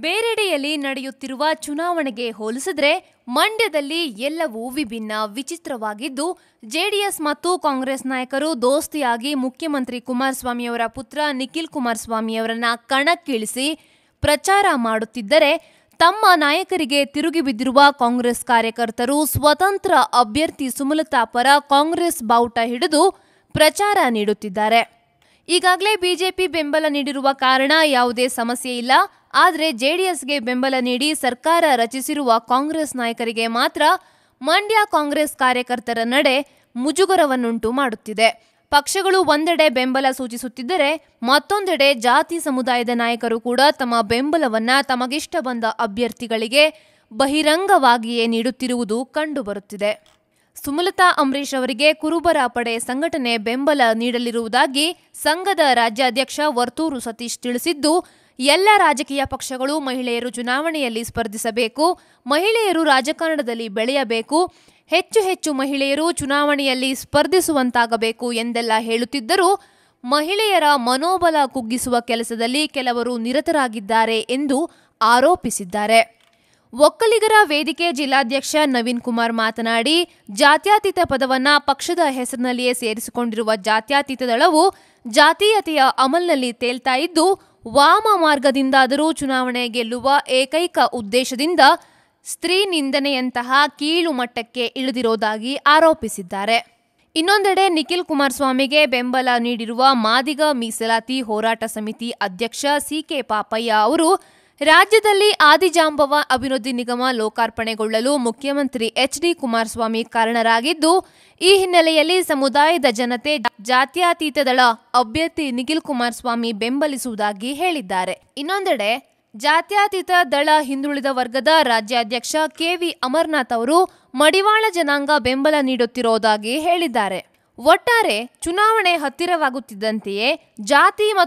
ಬೇರೆಡೆಯಲ್ಲಿ ನಡೆಯುತ್ತಿರುವ ಚುನಾವಣೆಗೆ ಹೋಲಿಸಿದ್ರೆ ಮಂಡ್ಯದಲ್ಲಿ ಎಲ್ಲವೂ ವಿಭಿನ್ನ ವಿಚಿತ್ರವಾಗಿದ್ದು, ಜೆಡಿಎಸ್ ಮತ್ತು ಕಾಂಗ್ರೆಸ್ ನಾಯಕರು ದೋಸ್ತಿಯಾಗಿ ಮುಖ್ಯಮಂತ್ರಿ ಕುಮಾರಸ್ವಾಮಿಯವರ ಪುತ್ರ ನಿಖಿಲ್ ಕುಮಾರಸ್ವಾಮಿಯವರನ್ನ ಕಣಕ್ಕಿಳಿಸಿ ಪ್ರಚಾರ ಮಾಡುತ್ತಿದ್ದರೆ, ತಮ್ಮ ನಾಯಕರಿಗೆ ತಿರುಗಿ ಬಿದ್ದಿರುವ ಕಾಂಗ್ರೆಸ್ ಕಾರ್ಯಕರ್ತರು ಸ್ವತಂತ್ರ ಅಭ್ಯರ್ಥಿ ಸುಮಲತಾ ಪರ ಕಾಂಗ್ರೆಸ್ ಬಾವುಟ ಹಿಡಿದು ಪ್ರಚಾರ ನೀಡುತ್ತಿದ್ದಾರೆ. ಈಗಾಗಲೇ ಬಿಜೆಪಿ ಬೆಂಬಲ ನೀಡಿರುವ ಕಾರಣ ಯಾವುದೇ ಸಮಸ್ಯೆ ಇಲ್ಲ. ಆದರೆ ಜೆಡಿಎಸ್ಗೆ ಬೆಂಬಲ ನೀಡಿ ಸರ್ಕಾರ ರಚಿಸಿರುವ ಕಾಂಗ್ರೆಸ್ ನಾಯಕರಿಗೆ ಮಾತ್ರ ಮಂಡ್ಯ ಕಾಂಗ್ರೆಸ್ ಕಾರ್ಯಕರ್ತರ ನಡೆ ಮುಜುಗರವನ್ನುಂಟು ಮಾಡುತ್ತಿದೆ. ಪಕ್ಷಗಳು ಒಂದೆಡೆ ಬೆಂಬಲ ಸೂಚಿಸುತ್ತಿದ್ದರೆ ಮತ್ತೊಂದೆಡೆ ಜಾತಿ ಸಮುದಾಯದ ನಾಯಕರು ಕೂಡ ತಮ್ಮ ಬೆಂಬಲವನ್ನ ತಮಗಿಷ್ಟ ಬಂದ ಅಭ್ಯರ್ಥಿಗಳಿಗೆ ಬಹಿರಂಗವಾಗಿಯೇ ನೀಡುತ್ತಿರುವುದು ಕಂಡುಬರುತ್ತಿದೆ. ಸುಮಲತಾ ಅಂಬರೀಶ್ ಅವರಿಗೆ ಕುರುಬರ ಪಡೆ ಸಂಘಟನೆ ಬೆಂಬಲ ನೀಡಲಿರುವುದಾಗಿ ಸಂಘದ ರಾಜ್ಯಾಧ್ಯಕ್ಷ ವರ್ತೂರು ಸತೀಶ್ ತಿಳಿಸಿದ್ದು, ಎಲ್ಲ ರಾಜಕೀಯ ಪಕ್ಷಗಳು ಮಹಿಳೆಯರು ಚುನಾವಣೆಯಲ್ಲಿ ಸ್ಪರ್ಧಿಸಬೇಕು, ಮಹಿಳೆಯರು ರಾಜಕಾರಣದಲ್ಲಿ ಬೆಳೆಯಬೇಕು, ಹೆಚ್ಚು ಹೆಚ್ಚು ಮಹಿಳೆಯರು ಚುನಾವಣೆಯಲ್ಲಿ ಸ್ಪರ್ಧಿಸುವಂತಾಗಬೇಕು ಎಂದೆಲ್ಲ ಹೇಳುತ್ತಿದ್ದರೂ, ಮಹಿಳೆಯರ ಮನೋಬಲ ಕುಗ್ಗಿಸುವ ಕೆಲಸದಲ್ಲಿ ಕೆಲವರು ನಿರತರಾಗಿದ್ದಾರೆ ಎಂದು ಆರೋಪಿಸಿದ್ದಾರೆ. ಒಕ್ಕಲಿಗರ ವೇದಿಕೆ ಜಿಲ್ಲಾಧ್ಯಕ್ಷ ನವೀನ್ ಕುಮಾರ್ ಮಾತನಾಡಿ, ಜಾತ್ಯಾತೀತ ಪದವನ್ನ ಪಕ್ಷದ ಹೆಸರಿನಲ್ಲಿಯೇ ಸೇರಿಸಿಕೊಂಡಿರುವ ಜಾತ್ಯಾತೀತ ದಳವು ಜಾತೀಯತೆಯ ಅಮಲ್ನಲ್ಲಿ ತೇಲ್ತಾ ಇದ್ದು, ವಾಮ ಮಾರ್ಗದಿಂದಾದರೂ ಚುನಾವಣೆ ಗೆಲ್ಲುವ ಏಕೈಕ ಉದ್ದೇಶದಿಂದ ಸ್ತ್ರೀ ನಿಂದನೆಯಂತಹ ಕೀಳು ಮಟ್ಟಕ್ಕೆ ಇಳಿದಿರೋದಾಗಿ ಆರೋಪಿಸಿದ್ದಾರೆ. ಇನ್ನೊಂದೆಡೆ ನಿಖಿಲ್ ಕುಮಾರಸ್ವಾಮಿಗೆ ಬೆಂಬಲ ನೀಡಿರುವ ಮಾದಿಗ ಮೀಸಲಾತಿ ಹೋರಾಟ ಸಮಿತಿ ಅಧ್ಯಕ್ಷ ಸಿಕೆ ಪಾಪಯ್ಯ ಅವರು ರಾಜ್ಯದಲ್ಲಿ ಆದಿಜಾಂಬವ ಅಭಿವೃದ್ಧಿ ನಿಗಮ ಲೋಕಾರ್ಪಣೆಗೊಳ್ಳಲು ಮುಖ್ಯಮಂತ್ರಿ ಎಚ್ ಡಿ ಕುಮಾರಸ್ವಾಮಿ ಕಾರಣರಾಗಿದ್ದು, ಈ ಹಿನ್ನೆಲೆಯಲ್ಲಿ ಸಮುದಾಯದ ಜನತೆ ಜಾತ್ಯತೀತ ದಳ ಅಭ್ಯರ್ಥಿ ನಿಖಿಲ್ ಕುಮಾರಸ್ವಾಮಿ ಬೆಂಬಲಿಸುವುದಾಗಿ ಹೇಳಿದ್ದಾರೆ. ಇನ್ನೊಂದೆಡೆ, ಜಾತ್ಯತೀತ ದಳ ಹಿಂದುಳಿದ ವರ್ಗದ ರಾಜ್ಯಾಧ್ಯಕ್ಷ ಕೆವಿ ಅಮರನಾಥ್ ಅವರು ಮಡಿವಾಳ ಜನಾಂಗ ಬೆಂಬಲ ನೀಡುತ್ತಿರುವುದಾಗಿ ಹೇಳಿದ್ದಾರೆ. ಒಟ್ಟಾರೆ, ಚುನಾವಣೆ ಹತ್ತಿರವಾಗುತ್ತಿದ್ದಂತೆಯೇ ಜಾತಿ ಮತ್ತು